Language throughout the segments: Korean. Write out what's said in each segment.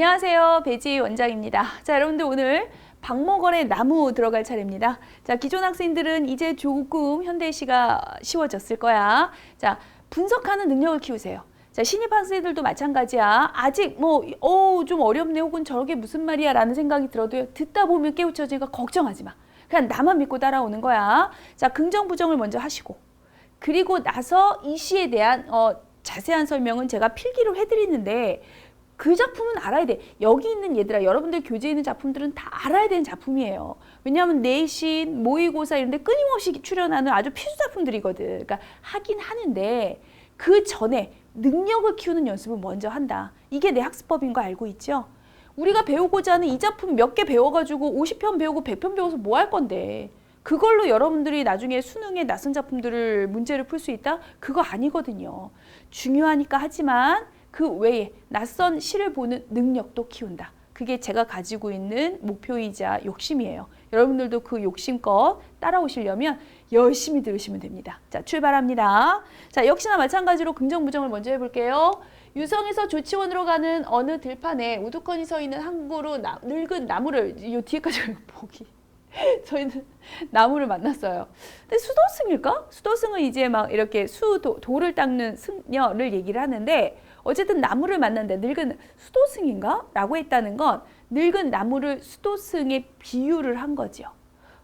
안녕하세요. 배지 원장입니다. 자, 여러분들 오늘 박목원의 나무 들어갈 차례입니다. 자, 기존 학생들은 이제 조금 현대시가 쉬워졌을 거야. 자, 분석하는 능력을 키우세요. 자, 신입 학생들도 마찬가지야. 아직 뭐, 어, 좀 어렵네 혹은 저게 무슨 말이야 라는 생각이 들어도 듣다 보면 깨우쳐지니까 걱정하지 마. 그냥 나만 믿고 따라오는 거야. 자, 긍정, 부정을 먼저 하시고. 그리고 나서 이 시에 대한 어, 자세한 설명은 제가 필기로 해드리는데 그 작품은 알아야 돼. 여기 있는 얘들아, 여러분들 교재에 있는 작품들은 다 알아야 되는 작품이에요. 왜냐하면 내신, 모의고사 이런 데 끊임없이 출연하는 아주 필수 작품들이거든. 그러니까 하긴 하는데 그 전에 능력을 키우는 연습을 먼저 한다. 이게 내 학습법인 거 알고 있죠? 우리가 배우고자 하는 이 작품 몇 개 배워가지고 50편 배우고 100편 배워서 뭐 할 건데 그걸로 여러분들이 나중에 수능에 낯선 작품들을 문제를 풀 수 있다? 그거 아니거든요. 중요하니까 하지만 그 외에 낯선 시를 보는 능력도 키운다. 그게 제가 가지고 있는 목표이자 욕심이에요. 여러분들도 그 욕심껏 따라오시려면 열심히 들으시면 됩니다. 자, 출발합니다. 자, 역시나 마찬가지로 긍정 부정을 먼저 해볼게요. 유성에서 조치원으로 가는 어느 들판에 우두커니 서 있는 한 그루 나- 늙은 나무를 이 뒤에까지 보기. 저희는 나무를 만났어요. 근데 수도승일까? 수도승은 이제 막 이렇게 수 도, 돌을 닦는 승려를 얘기를 하는데 어쨌든 나무를 만났는데 늙은 수도승인가? 라고 했다는 건 늙은 나무를 수도승에 비유를 한 거죠.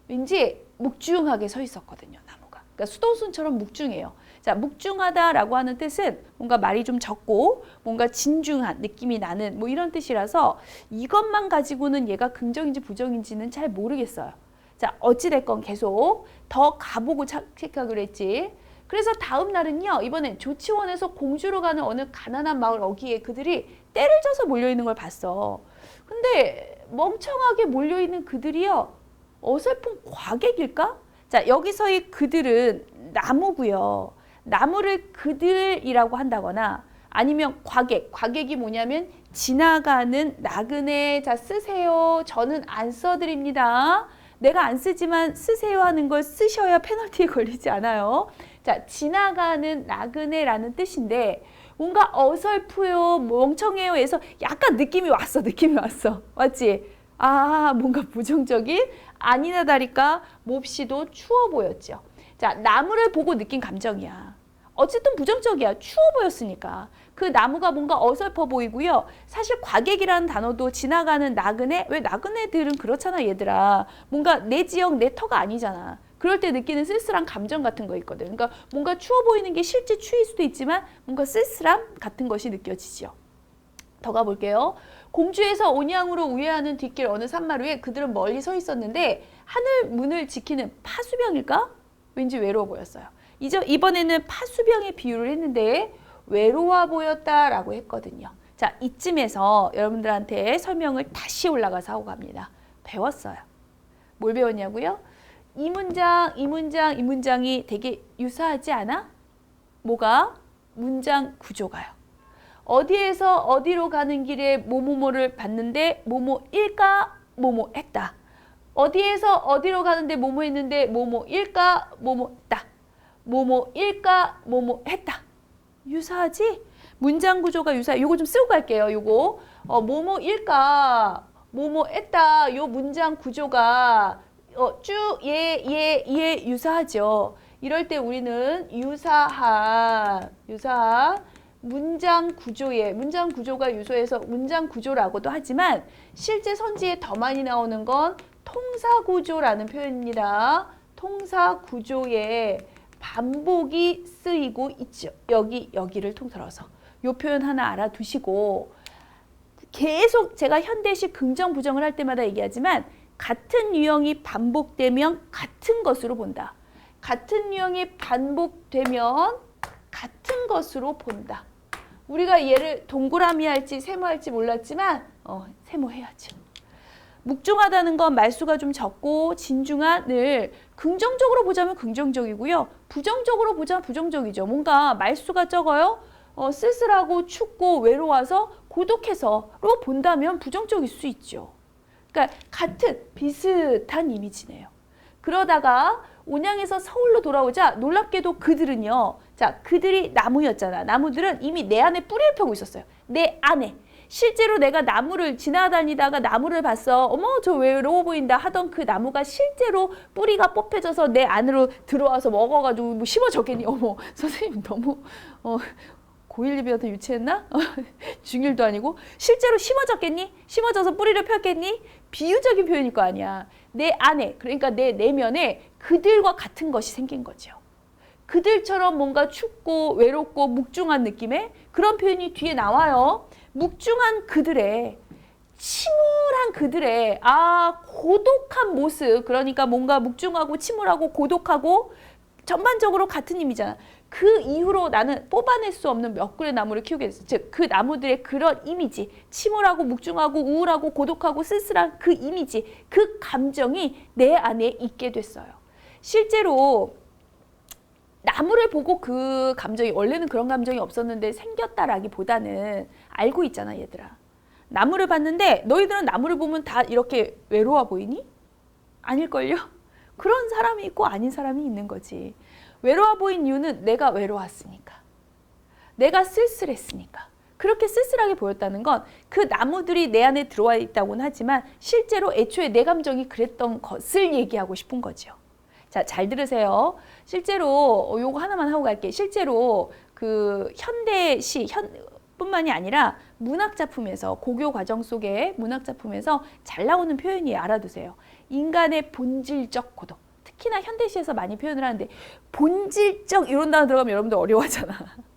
왠지 묵중하게 서 있었거든요, 나무가. 그러니까 수도승처럼 묵중해요. 자, 묵중하다라고 하는 뜻은 뭔가 말이 좀 적고 뭔가 진중한 느낌이 나는 뭐 이런 뜻이라서 이것만 가지고는 얘가 긍정인지 부정인지는 잘 모르겠어요. 자, 어찌됐건 계속 더 가보고 체크하기로 했지. 그래서 다음 날은요, 이번엔 조치원에서 공주로 가는 어느 가난한 마을 어귀에 그들이 때를 져서 몰려있는 걸 봤어. 근데 멍청하게 몰려있는 그들이요, 어설픈 과객일까? 자, 여기서의 그들은 나무고요. 나무를 그들이라고 한다거나 아니면 과객, 과객이 뭐냐면 지나가는 나그네 자 쓰세요. 저는 안 써드립니다. 내가 안 쓰지만 쓰세요 하는 걸 쓰셔야 페널티에 걸리지 않아요. 자, 지나가는 나그네라는 뜻인데 뭔가 어설프요, 멍청해요 해서 약간 느낌이 왔어. 느낌이 왔어. 맞지? 아, 뭔가 부정적인 아니나 다를까 몹시도 추워 보였죠. 자, 나무를 보고 느낀 감정이야. 어쨌든 부정적이야. 추워 보였으니까. 그 나무가 뭔가 어설퍼 보이고요. 사실 과객이라는 단어도 지나가는 나그네, 왜 나그네들은 그렇잖아, 얘들아. 뭔가 내 지역, 내 터가 아니잖아. 그럴 때 느끼는 쓸쓸한 감정 같은 거 있거든. 그러니까 뭔가 추워 보이는 게 실제 추위일 수도 있지만 뭔가 쓸쓸함 같은 것이 느껴지죠. 더 가볼게요. 공주에서 온양으로 우회하는 뒷길 어느 산마루에 그들은 멀리 서 있었는데 하늘 문을 지키는 파수병일까? 왠지 외로워 보였어요. 이제 이번에는 파수병의 비유를 했는데 외로워 보였다라고 했거든요. 자, 이쯤에서 여러분들한테 설명을 다시 올라가서 하고 갑니다. 배웠어요. 뭘 배웠냐고요? 이 문장, 이 문장, 이 문장이 되게 유사하지 않아? 뭐가? 문장 구조가요. 어디에서 어디로 가는 길에 뭐뭐뭐를 봤는데 뭐뭐일까? 뭐뭐했다. 어디에서 어디로 가는데 뭐뭐 했는데 뭐뭐일까? 뭐뭐다. 뭐뭐일까? 뭐뭐했다. 유사하지? 문장 구조가 유사. 요거 좀 쓰고 갈게요. 요거 어, 뭐뭐일까? 뭐뭐했다. 요 문장 구조가 어, 쭉 예 예 예 유사하죠. 이럴 때 우리는 유사한 유사한 문장 구조에 문장 구조가 유소해서 문장 구조라고도 하지만 실제 선지에 더 많이 나오는 건 통사 구조라는 표현입니다. 통사 구조에 반복이 쓰이고 있죠. 여기 여기를 통틀어서 이 표현 하나 알아두시고 계속 제가 현대식 긍정 부정을 할 때마다 얘기하지만 같은 유형이 반복되면 같은 것으로 본다. 같은 유형이 반복되면 같은 것으로 본다. 우리가 얘를 동그라미 할지 세모 할지 몰랐지만 어, 세모 해야죠. 묵중하다는 건 말수가 좀 적고 진중한 늘 긍정적으로 보자면 긍정적이고요. 부정적으로 보자면 부정적이죠. 뭔가 말수가 적어요. 어, 쓸쓸하고 춥고 외로워서 고독해서로 본다면 부정적일 수 있죠. 그러니까 같은 비슷한 이미지네요. 그러다가 온양에서 서울로 돌아오자 놀랍게도 그들은요. 자, 그들이 나무였잖아. 나무들은 이미 내 안에 뿌리를 펴고 있었어요. 내 안에. 실제로 내가 나무를 지나다니다가 나무를 봤어. 어머, 저 외로워 보인다 하던 그 나무가 실제로 뿌리가 뽑혀져서 내 안으로 들어와서 먹어가지고 뭐 심어졌겠니? 어머, 선생님 너무 어, 고1 리비한테 유치했나? 중1도 아니고 실제로 심어졌겠니? 심어져서 뿌리를 폈겠니? 비유적인 표현일 거 아니야. 내 안에 그러니까 내 내면에 그들과 같은 것이 생긴 거죠. 그들처럼 뭔가 춥고 외롭고 묵중한 느낌의 그런 표현이 뒤에 나와요. 묵중한 그들의 침울한 그들의 아 고독한 모습 그러니까 뭔가 묵중하고 침울하고 고독하고 전반적으로 같은 의미잖아. 그 이후로 나는 뽑아낼 수 없는 몇 그루의 나무를 키우게 됐어. 즉, 그 나무들의 그런 이미지, 침울하고 묵중하고 우울하고 고독하고 쓸쓸한 그 이미지, 그 감정이 내 안에 있게 됐어요. 실제로 나무를 보고 그 감정이 원래는 그런 감정이 없었는데 생겼다라기보다는 알고 있잖아, 얘들아. 나무를 봤는데 너희들은 나무를 보면 다 이렇게 외로워 보이니? 아닐걸요? 그런 사람이 있고 아닌 사람이 있는 거지. 외로워 보인 이유는 내가 외로웠으니까. 내가 쓸쓸했으니까. 그렇게 쓸쓸하게 보였다는 건 그 나무들이 내 안에 들어와 있다고는 하지만 실제로 애초에 내 감정이 그랬던 것을 얘기하고 싶은 거죠. 자, 잘 들으세요. 실제로 어, 요거 하나만 하고 갈게. 실제로 그 현대시 현 뿐만이 아니라 문학 작품에서 고교 과정 속에 문학 작품에서 잘 나오는 표현이 알아두세요. 인간의 본질적 고독. 특히나 현대시에서 많이 표현을 하는데 본질적 이런 단어 들어가면 여러분들 어려워하잖아.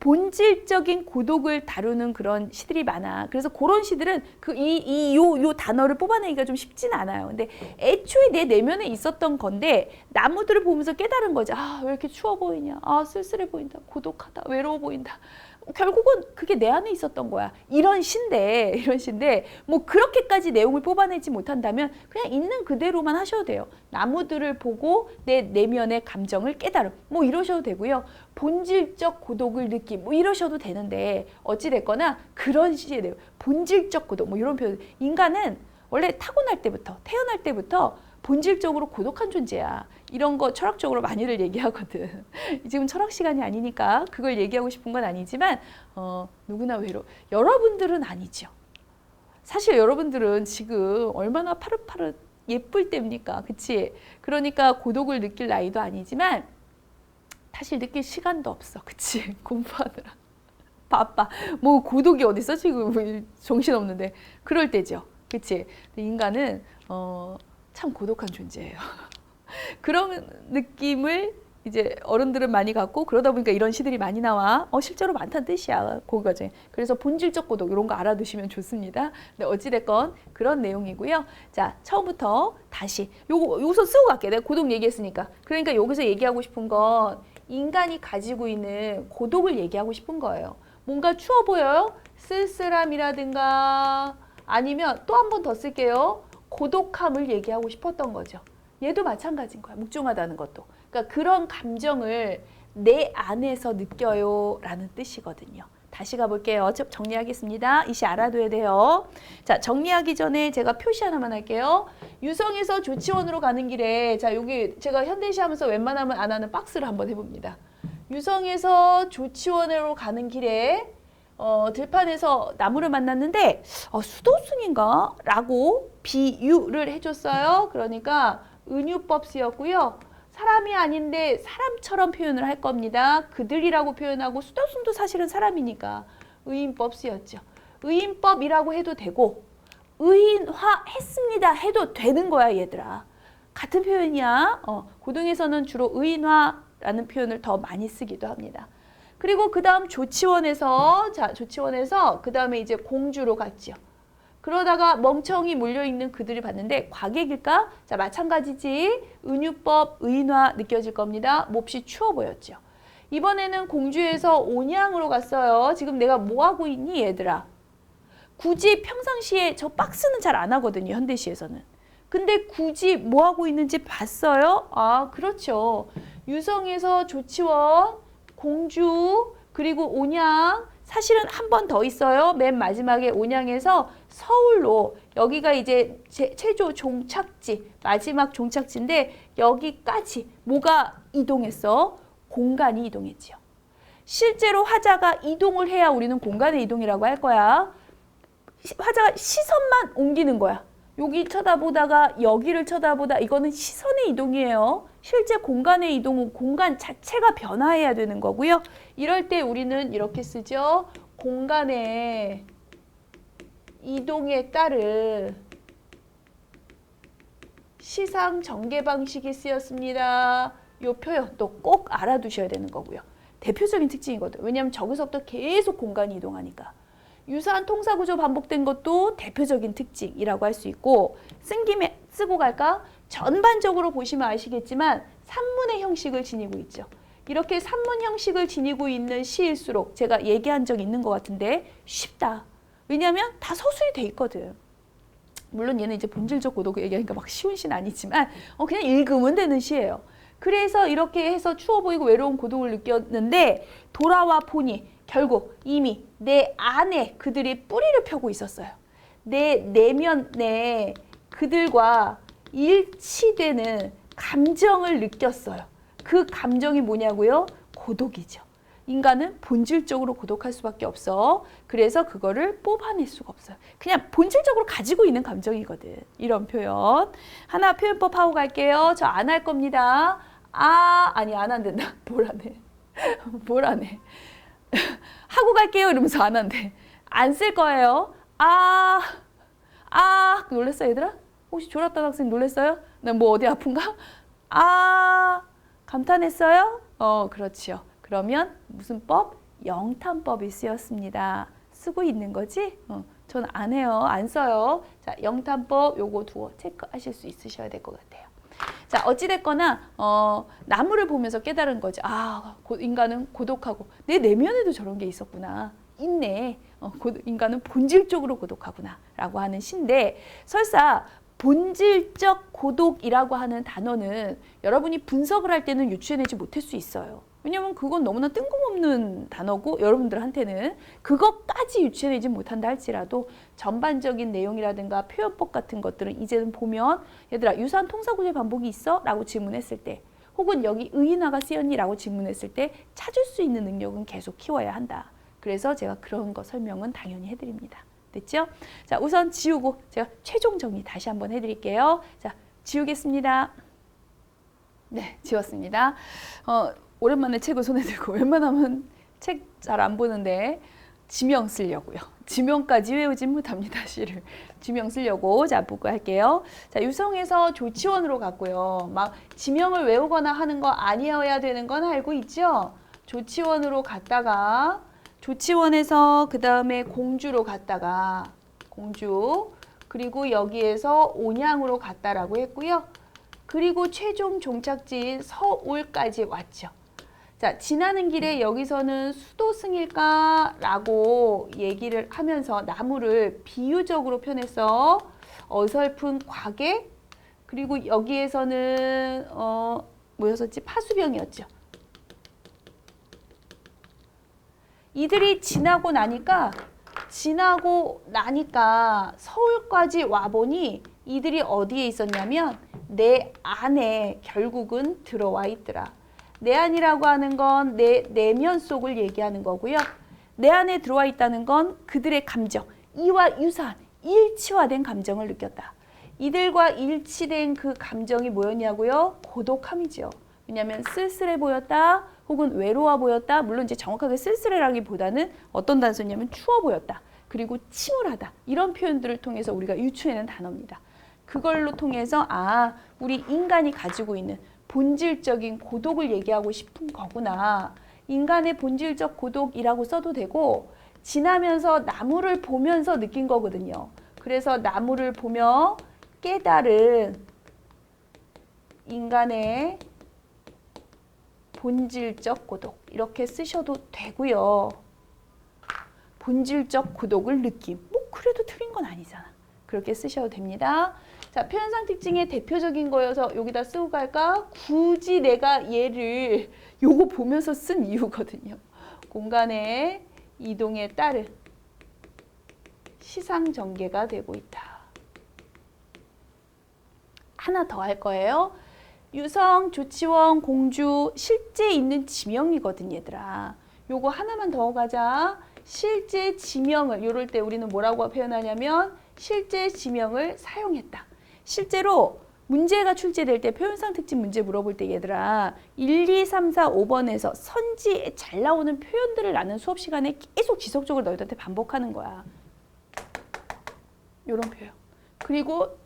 본질적인 고독을 다루는 그런 시들이 많아. 그래서 그런 시들은 그 이 이 요 요 단어를 뽑아내기가 좀 쉽진 않아요. 근데 애초에 내 내면에 있었던 건데 나무들을 보면서 깨달은 거지. 아, 왜 이렇게 추워 보이냐? 아, 쓸쓸해 보인다. 고독하다. 외로워 보인다. 결국은 그게 내 안에 있었던 거야. 이런 시인데, 이런 시인데, 뭐 그렇게까지 내용을 뽑아내지 못한다면 그냥 있는 그대로만 하셔도 돼요. 나무들을 보고 내 내면의 감정을 깨달음. 뭐 이러셔도 되고요. 본질적 고독을 느낌. 뭐 이러셔도 되는데, 어찌됐거나 그런 시에 본질적 고독. 뭐 이런 표현. 인간은 원래 타고날 때부터, 태어날 때부터 본질적으로 고독한 존재야. 이런 거 철학적으로 많이들 얘기하거든. 지금 철학 시간이 아니니까 그걸 얘기하고 싶은 건 아니지만 어, 누구나 외로. 여러분들은 아니죠. 사실 여러분들은 지금 얼마나 파릇파릇 예쁠 때입니까? 그치? 그러니까 고독을 느낄 나이도 아니지만 사실 느낄 시간도 없어. 그치? 공부하느라. 바빠. 뭐 고독이 어딨어? 지금 정신 없는데. 그럴 때죠. 그치? 인간은 어, 참 고독한 존재예요. 그런 느낌을 이제 어른들은 많이 갖고 그러다 보니까 이런 시들이 많이 나와. 어 실제로 많다는 뜻이야. 고거제. 그래서 본질적 고독 이런 거 알아두시면 좋습니다. 네, 어찌 됐건 그런 내용이고요. 자, 처음부터 다시 요거 여기서 쓰고 갈게. 내가 고독 얘기했으니까. 그러니까 여기서 얘기하고 싶은 건 인간이 가지고 있는 고독을 얘기하고 싶은 거예요. 뭔가 추워 보여요? 쓸쓸함이라든가 아니면 또 한 번 더 쓸게요. 고독함을 얘기하고 싶었던 거죠. 얘도 마찬가지인 거야. 묵중하다는 것도. 그러니까 그런 감정을 내 안에서 느껴요 라는 뜻이거든요. 다시 가볼게요. 정리하겠습니다. 이시 알아둬야 돼요. 자, 정리하기 전에 제가 표시 하나만 할게요. 유성에서 조치원으로 가는 길에, 자, 여기 제가 현대시 하면서 웬만하면 안 하는 박스를 한번 해봅니다. 유성에서 조치원으로 가는 길에, 어, 들판에서 나무를 만났는데, 어, 수도승인가? 라고 비유를 해줬어요. 그러니까, 은유법 쓰였고요. 사람이 아닌데 사람처럼 표현을 할 겁니다. 그들이라고 표현하고 수도순도 사실은 사람이니까 의인법 쓰였죠. 의인법이라고 해도 되고 의인화 했습니다 해도 되는 거야 얘들아. 같은 표현이야. 어, 고등에서는 주로 의인화라는 표현을 더 많이 쓰기도 합니다. 그리고 그 다음 조치원에서 자 조치원에서 그 다음에 이제 공주로 갔죠. 그러다가 멍청이 몰려있는 그들을 봤는데 과객일까? 자 마찬가지지. 은유법, 의인화 느껴질 겁니다. 몹시 추워 보였죠. 이번에는 공주에서 온양으로 갔어요. 지금 내가 뭐 하고 있니 얘들아? 굳이 평상시에 저 박스는 잘 안 하거든요. 현대시에서는. 근데 굳이 뭐 하고 있는지 봤어요? 아 그렇죠. 유성에서 조치원, 공주, 그리고 온양 사실은 한 번 더 있어요. 맨 마지막에 온양에서 서울로 여기가 이제 최초 종착지 마지막 종착지인데 여기까지 뭐가 이동했어? 공간이 이동했지요. 실제로 화자가 이동을 해야 우리는 공간의 이동이라고 할 거야. 시- 화자가 시선만 옮기는 거야. 여기 쳐다보다가 여기를 쳐다보다 이거는 시선의 이동이에요. 실제 공간의 이동은 공간 자체가 변화해야 되는 거고요. 이럴 때 우리는 이렇게 쓰죠. 공간의 이동에 따른 시상 전개 방식이 쓰였습니다. 이 표현도 꼭 알아두셔야 되는 거고요. 대표적인 특징이거든. 왜냐하면 저기서부터 계속 공간이 이동하니까. 유사한 통사 구조 반복된 것도 대표적인 특징이라고 할 수 있고 쓴 김에 쓰고 갈까? 전반적으로 보시면 아시겠지만 산문의 형식을 지니고 있죠. 이렇게 산문 형식을 지니고 있는 시일수록 제가 얘기한 적 있는 것 같은데 쉽다. 왜냐하면 다 서술이 돼 있거든. 물론 얘는 이제 본질적 고독 얘기하니까 막 쉬운 시는 아니지만 어, 그냥 읽으면 되는 시예요. 그래서 이렇게 해서 추워 보이고 외로운 고독을 느꼈는데 돌아와 보니 결국 이미 내 안에 그들이 뿌리를 펴고 있었어요. 내 내면에 그들과 일치되는 감정을 느꼈어요. 그 감정이 뭐냐고요? 고독이죠. 인간은 본질적으로 고독할 수밖에 없어. 그래서 그거를 뽑아낼 수가 없어요. 그냥 본질적으로 가지고 있는 감정이거든. 이런 표현. 하나 표현법 하고 갈게요. 저 안 할 겁니다. 아, 아니, 안 한댄다. 뭘안 해. 뭘안 해. 하고 갈게요. 이러면서 안 한대. 안 쓸 거예요. 아, 아, 놀랬어, 얘들아? 혹시 졸았던 학생 놀랬어요? 나뭐 어디 아픈가? 아, 감탄했어요? 어, 그렇지요. 그러면 무슨 법? 영탄법이 쓰였습니다. 쓰고 있는 거지? 어, 저는 안 해요. 안 써요. 자, 영탄법 요거 두어 체크하실 수 있으셔야 될 것 같아요. 자, 어찌됐거나, 어, 나무를 보면서 깨달은 거지. 아, 고- 인간은 고독하고, 내 내면에도 저런 게 있었구나. 있네. 어, 고, 인간은 본질적으로 고독하구나. 라고 하는 시인데, 설사 본질적 고독이라고 하는 단어는 여러분이 분석을 할 때는 유추해내지 못할 수 있어요. 왜냐면 그건 너무나 뜬금없는 단어고 여러분들한테는 그것까지 유추해내지 못한다 할지라도 전반적인 내용이라든가 표현법 같은 것들은 이제는 보면 얘들아 유사한 통사구조의 반복이 있어? 라고 질문했을 때 혹은 여기 의인화가 쓰였니? 라고 질문했을 때 찾을 수 있는 능력은 계속 키워야 한다. 그래서 제가 그런 거 설명은 당연히 해드립니다. 됐죠? 자 우선 지우고 제가 최종 정리 다시 한번 해드릴게요. 자 지우겠습니다. 네 지웠습니다. 어, 오랜만에 책을 손에 들고 웬만하면 책 잘 안 보는데 지명 쓰려고요. 지명까지 외우진 못합니다, 시를. 지명 쓰려고 자 보고 할게요. 자 유성에서 조치원으로 갔고요. 막 지명을 외우거나 하는 거 아니어야 되는 건 알고 있죠? 조치원으로 갔다가 조치원에서 그 다음에 공주로 갔다가 공주 그리고 여기에서 온양으로 갔다라고 했고요. 그리고 최종 종착지인 서울까지 왔죠. 자, 지나는 길에 여기서는 수도승일까라고 얘기를 하면서 나무를 비유적으로 표현해서 어설픈 과계 그리고 여기에서는 어 뭐였었지 파수병이었죠. 이들이 지나고 나니까 지나고 나니까 서울까지 와보니 이들이 어디에 있었냐면 내 안에 결국은 들어와 있더라. 내 안이라고 하는 건 내 내면 속을 얘기하는 거고요. 내 안에 들어와 있다는 건 그들의 감정, 이와 유사한 일치화된 감정을 느꼈다. 이들과 일치된 그 감정이 뭐였냐고요? 고독함이죠. 왜냐하면 쓸쓸해 보였다, 혹은 외로워 보였다. 물론 이제 정확하게 쓸쓸해라기보다는 어떤 단서냐면 추워 보였다. 그리고 침울하다. 이런 표현들을 통해서 우리가 유추해낸 단어입니다. 그걸로 통해서 아, 우리 인간이 가지고 있는 본질적인 고독을 얘기하고 싶은 거구나. 인간의 본질적 고독이라고 써도 되고 지나면서 나무를 보면서 느낀 거거든요. 그래서 나무를 보며 깨달은 인간의 본질적 고독 이렇게 쓰셔도 되고요. 본질적 고독을 느낌. 뭐 그래도 틀린 건 아니잖아. 그렇게 쓰셔도 됩니다. 자, 표현상 특징의 대표적인 거여서 여기다 쓰고 갈까? 굳이 내가 얘를 요거 보면서 쓴 이유거든요. 공간의 이동에 따른 시상 전개가 되고 있다. 하나 더 할 거예요. 유성, 조치원, 공주 실제 있는 지명이거든 얘들아. 요거 하나만 더 가자. 실제 지명을 요럴 때 우리는 뭐라고 표현하냐면 실제 지명을 사용했다. 실제로 문제가 출제될 때 표현상 특징 문제 물어볼 때 얘들아 1, 2, 3, 4, 5번에서 선지에 잘 나오는 표현들을 나는 수업 시간에 계속 지속적으로 너희들한테 반복하는 거야. 요런 표현. 그리고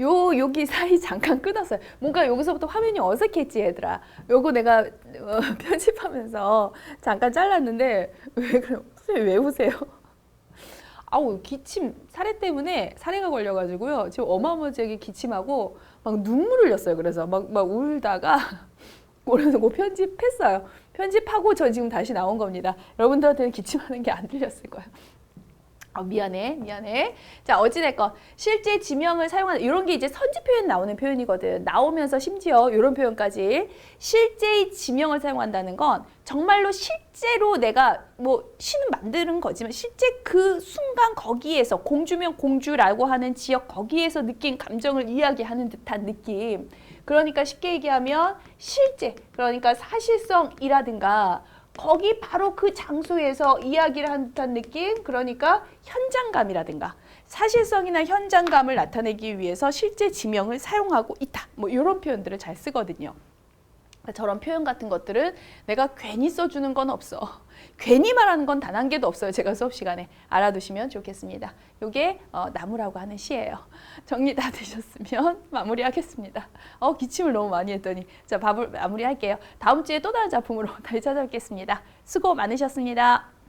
요 여기 사이 잠깐 끊었어요. 뭔가 여기서부터 화면이 어색했지 얘들아. 요거 내가 어, 편집하면서 잠깐 잘랐는데 왜 그래? 선생님 왜 우세요? 아우 기침 사례 때문에 사례가 걸려가지고요. 지금 어마어마하게 기침하고 막 눈물을 흘렸어요. 그래서 막 막 울다가 그래서 그 편집했어요. 편집하고 저 지금 다시 나온 겁니다. 여러분들한테는 기침하는 게 안 들렸을 거예요. 아, 미안해, 미안해. 자, 어찌됐건, 실제 지명을 사용하는, 이런 게 이제 선지 표현 나오는 표현이거든. 나오면서 심지어 이런 표현까지. 실제의 지명을 사용한다는 건 정말로 실제로 내가 뭐 시는 만드는 거지만 실제 그 순간 거기에서 공주면 공주라고 하는 지역 거기에서 느낀 감정을 이야기하는 듯한 느낌. 그러니까 쉽게 얘기하면 실제, 그러니까 사실성이라든가 거기 바로 그 장소에서 이야기를 한 듯한 느낌? 그러니까 현장감이라든가 사실성이나 현장감을 나타내기 위해서 실제 지명을 사용하고 있다. 뭐 이런 표현들을 잘 쓰거든요 저런 표현 같은 것들은 내가 괜히 써주는 건 없어. 괜히 말하는 건 단 한 개도 없어요 제가 수업 시간에. 알아두시면 좋겠습니다. 요게 어, 나무라고 하는 시예요. 정리 다 되셨으면 마무리하겠습니다. 어 기침을 너무 많이 했더니. 자 밥을 마무리할게요. 다음 주에 또 다른 작품으로 다시 찾아뵙겠습니다. 수고 많으셨습니다